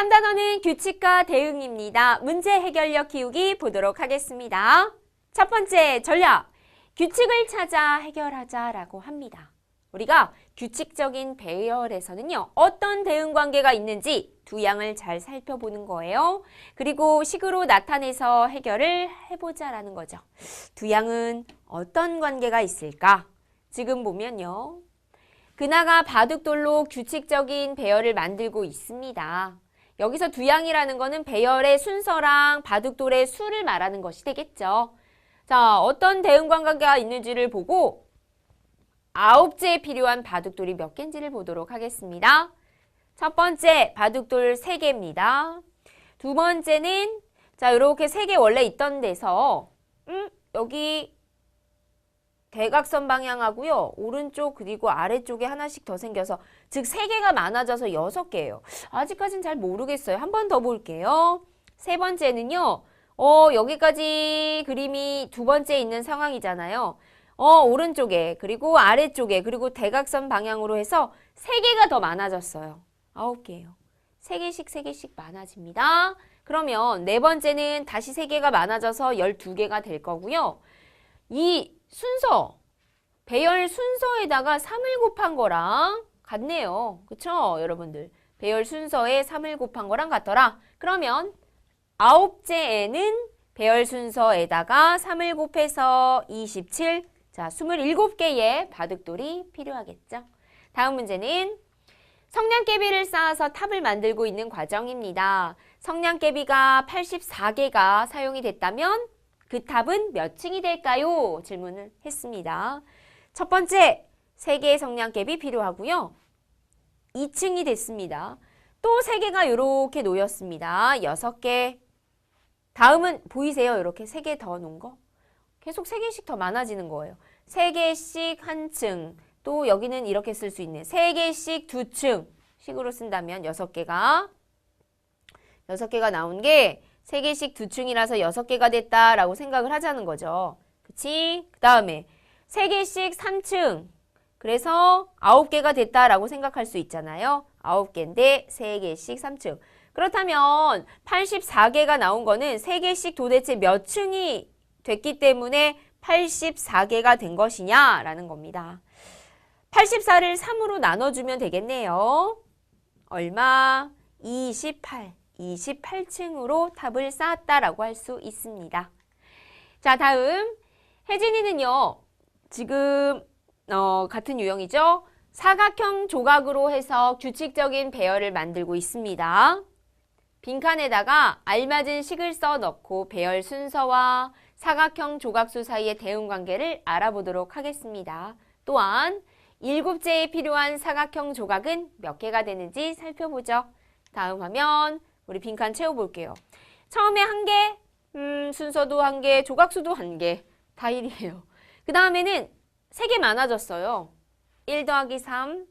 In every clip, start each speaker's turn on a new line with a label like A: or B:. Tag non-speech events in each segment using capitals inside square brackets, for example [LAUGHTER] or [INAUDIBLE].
A: 3단원은 규칙과 대응입니다. 문제 해결력 키우기 보도록 하겠습니다. 첫 번째 전략. 규칙을 찾아 해결하자라고 합니다. 우리가 규칙적인 배열에서는요, 어떤 대응 관계가 있는지 두 양을 잘 살펴보는 거예요. 그리고 식으로 나타내서 해결을 해보자라는 거죠. 두 양은 어떤 관계가 있을까? 지금 보면요. 그나가 바둑돌로 규칙적인 배열을 만들고 있습니다. 여기서 두 양이라는 거는 배열의 순서랑 바둑돌의 수를 말하는 것이 되겠죠. 자, 어떤 대응 관계가 있는지를 보고 아홉째에 필요한 바둑돌이 몇 개인지를 보도록 하겠습니다. 첫 번째 바둑돌 세개입니다두 번째는 자, 이렇게 세 개 원래 있던 데서 음, 여기 대각선 방향하고요. 오른쪽 그리고 아래쪽에 하나씩 더 생겨서 즉세 개가 많아져서 여섯 개예요. 아직까진 잘 모르겠어요. 한 번 더 볼게요. 세 번째는요. 어, 여기까지 그림이 두 번째 있는 상황이잖아요. 어, 오른쪽에 그리고 아래쪽에 그리고 대각선 방향으로 해서 세 개가 더 많아졌어요. 아홉 개예요. 세 개씩 세 개씩 많아집니다. 그러면 네 번째는 다시 세 개가 많아져서 열두 개가 될 거고요. 이 순서, 배열 순서에다가 3을 곱한 거랑 같네요. 그쵸, 여러분들? 배열 순서에 3을 곱한 거랑 같더라. 그러면 아홉째에는 배열 순서에다가 3을 곱해서 27, 자, 27개의 바둑돌이 필요하겠죠. 다음 문제는 성냥개비를 쌓아서 탑을 만들고 있는 과정입니다. 성냥개비가 84개가 사용이 됐다면 그 탑은 몇 층이 될까요? 질문을 했습니다. 첫 번째, 3개의 성냥개비 필요하고요. 2층이 됐습니다. 또 3개가 이렇게 놓였습니다. 6개. 다음은 보이세요? 이렇게 3개 더 놓은 거? 계속 3개씩 더 많아지는 거예요. 3개씩 한 층. 또 여기는 이렇게 쓸 수 있네. 3개씩 두 층. 식으로 쓴다면 6개가 6개가 나온 게 3개씩 두 층이라서 6개가 됐다라고 생각을 하자는 거죠. 그치? 그 다음에 3개씩 3층. 그래서 9개가 됐다라고 생각할 수 있잖아요. 9개인데 3개씩 3층. 그렇다면 84개가 나온 거는 3개씩 도대체 몇 층이 됐기 때문에 84개가 된 것이냐라는 겁니다. 84를 3으로 나눠주면 되겠네요. 얼마? 28. 28층으로 탑을 쌓았다라고 할 수 있습니다. 자, 다음. 혜진이는요, 지금, 어, 같은 유형이죠? 사각형 조각으로 해서 규칙적인 배열을 만들고 있습니다. 빈칸에다가 알맞은 식을 써 넣고 배열 순서와 사각형 조각수 사이의 대응 관계를 알아보도록 하겠습니다. 또한 일곱째에 필요한 사각형 조각은 몇 개가 되는지 살펴보죠. 다음 화면 우리 빈칸 채워볼게요. 처음에 한 개, 음, 순서도 한 개, 조각수도 한 개, 다 [LAUGHS] 1이에요. 그 다음에는 세 개 많아졌어요. 1 더하기 3,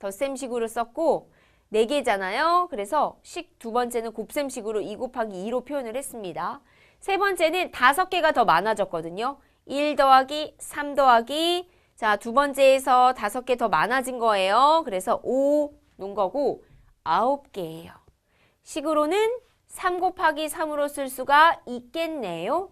A: 덧셈식으로 썼고 4개잖아요. 그래서 식 두 번째는 곱셈식으로 2 곱하기 2로 표현을 했습니다. 세 번째는 다섯 개가 더 많아졌거든요. 1 더하기 3 더하기 자, 두 번째에서 다섯 개 더 많아진 거예요. 그래서 5 놓은 거고 9개예요. 식으로는 3 곱하기 3으로 쓸 수가 있겠네요.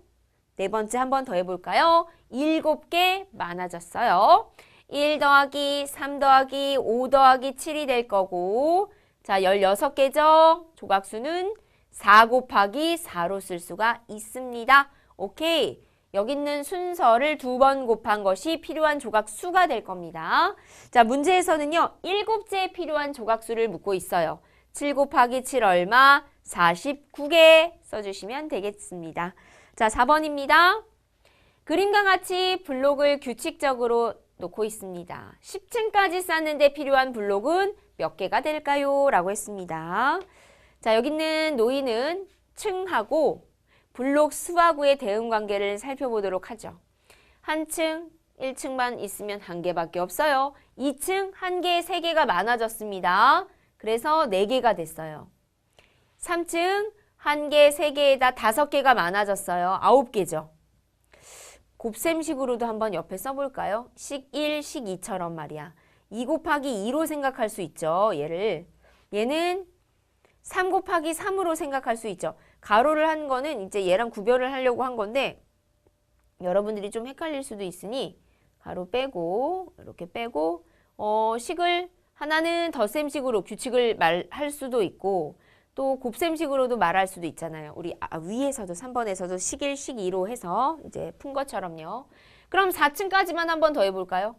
A: 네 번째 한 번 더 해볼까요? 7개 많아졌어요. 1 더하기 3 더하기 5 더하기 7이 될 거고 자 16개죠. 조각수는 4 곱하기 4로 쓸 수가 있습니다. 오케이. 여기 있는 순서를 두 번 곱한 것이 필요한 조각수가 될 겁니다. 자 문제에서는요. 7개에 필요한 조각수를 묻고 있어요. 7 곱하기 7 얼마? 49개 써주시면 되겠습니다. 자 4번입니다. 그림과 같이 블록을 규칙적으로 놓고 있습니다. 10층까지 쌓는데 필요한 블록은 몇 개가 될까요? 라고 했습니다. 자, 여기 있는 노인은 층하고 블록 수하고의 대응 관계를 살펴보도록 하죠. 한 층, 1층만 있으면 한 개밖에 없어요. 2층, 한 개, 세 개가 많아졌습니다. 그래서 네 개가 됐어요. 3층, 한 개, 세 개에다 다섯 개가 많아졌어요. 아홉 개죠. 곱셈식으로도 한번 옆에 써볼까요? 식 1, 식 2처럼 말이야. 2 곱하기 2로 생각할 수 있죠. 얘를. 얘는 3 곱하기 3으로 생각할 수 있죠. 가로를 한 거는 이제 얘랑 구별을 하려고 한 건데 여러분들이 좀 헷갈릴 수도 있으니 가로 빼고 이렇게 빼고 어, 식을 하나는 덧셈식으로 규칙을 말할 수도 있고 또 곱셈식으로도 말할 수도 있잖아요. 우리 아, 위에서도 3번에서도 식일 식이로 해서 이제 푼 것처럼요. 그럼 4층까지만 한번 더 해볼까요?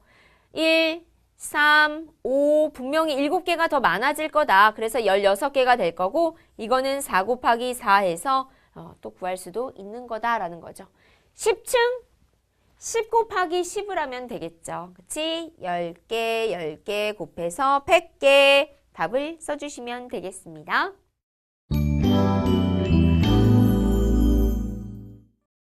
A: 1, 3, 5 분명히 7개가 더 많아질 거다. 그래서 16개가 될 거고 이거는 4 곱하기 4 해서 어, 또 구할 수도 있는 거다라는 거죠. 10층 10 곱하기 10을 하면 되겠죠. 그치? 10개, 10개 곱해서 100개 답을 써주시면 되겠습니다.